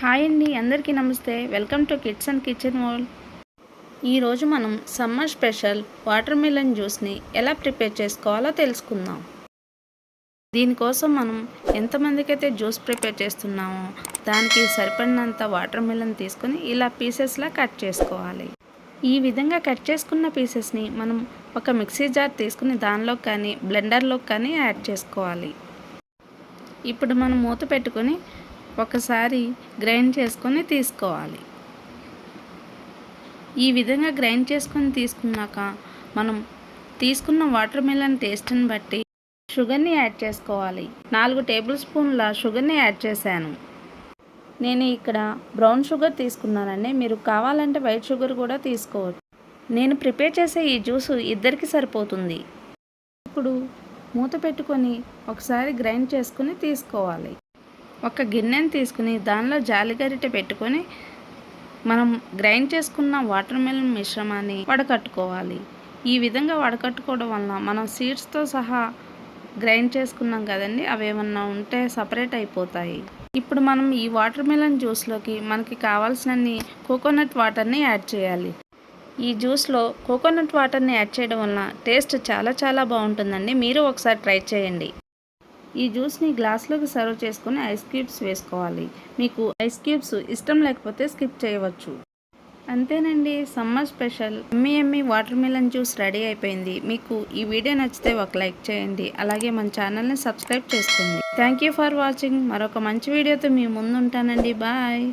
Hi అండి అందరికీ నమస్తే. Welcome to kids and kitchen world. ఈరోజు మనం సమ్మర్ స్పెషల్ వాటర్ మిలన్ జ్యూస్ని ఎలా ప్రిపేర్ చేసుకోవాలో తెలుసుకుందాం. దీనికోసం మనం ఎంతమందికి అయితే జ్యూస్ ప్రిపేర్ చేస్తున్నామో దానికి సరిపడినంత వాటర్ మిలన్ తీసుకొని ఇలా పీసెస్లా కట్ చేసుకోవాలి. ఈ విధంగా కట్ చేసుకున్న పీసెస్ని మనం ఒక మిక్సీ జార్ తీసుకుని దానిలో కానీ బ్లెండర్లో కానీ యాడ్ చేసుకోవాలి. ఇప్పుడు మనం మూత పెట్టుకొని ఒకసారి గ్రైండ్ చేసుకొని తీసుకోవాలి. ఈ విధంగా గ్రైండ్ చేసుకొని తీసుకున్నాక మనం తీసుకున్న వాటర్ మిలన్ టేస్ట్ని బట్టి షుగర్ని యాడ్ చేసుకోవాలి. నాలుగు టేబుల్ స్పూన్ల షుగర్ని యాడ్ చేశాను. నేను ఇక్కడ బ్రౌన్ షుగర్ తీసుకున్నానండి. మీరు కావాలంటే వైట్ షుగర్ కూడా తీసుకోవచ్చు. నేను ప్రిపేర్ చేసే ఈ జ్యూస్ ఇద్దరికి సరిపోతుంది. ఇప్పుడు మూత పెట్టుకొని ఒకసారి గ్రైండ్ చేసుకుని తీసుకోవాలి. ఒక గిన్నెని తీసుకుని దానిలో జాలిగరిటె పెట్టుకొని మనం గ్రైండ్ చేసుకున్న వాటర్ మిలన్ మిశ్రమాన్ని వడకట్టుకోవాలి. ఈ విధంగా వడకట్టుకోవడం వలన మనం సీడ్స్తో సహా గ్రైండ్ చేసుకున్నాం కదండి అవి ఏమన్నా ఉంటే సపరేట్ అయిపోతాయి. ఇప్పుడు మనం ఈ వాటర్ మిలన్ జ్యూస్లోకి మనకి కావాల్సినన్ని కోకోనట్ వాటర్ని యాడ్ చేయాలి. ఈ జ్యూస్లో కోకోనట్ వాటర్ని యాడ్ చేయడం వలన టేస్ట్ చాలా చాలా బాగుంటుందండి. మీరు ఒకసారి ట్రై చేయండి. ఈ జ్యూస్ని గ్లాస్లోకి సర్వ్ చేసుకుని ఐస్ క్యూబ్స్ వేసుకోవాలి. మీకు ఐస్ క్యూబ్స్ ఇష్టం లేకపోతే స్కిప్ చేయవచ్చు. అంతేనండి summer special. Yummy yummy watermelon juice ready అయిపోయింది. మీకు ఈ వీడియో నచ్చితే ఒక లైక్ చేయండి. అలాగే మన ఛానల్ని సబ్స్క్రైబ్ చేసుకోండి. Thank you for watching. మరొక మంచి వీడియోతో మీ ముందు ఉంటానండి బాయ్.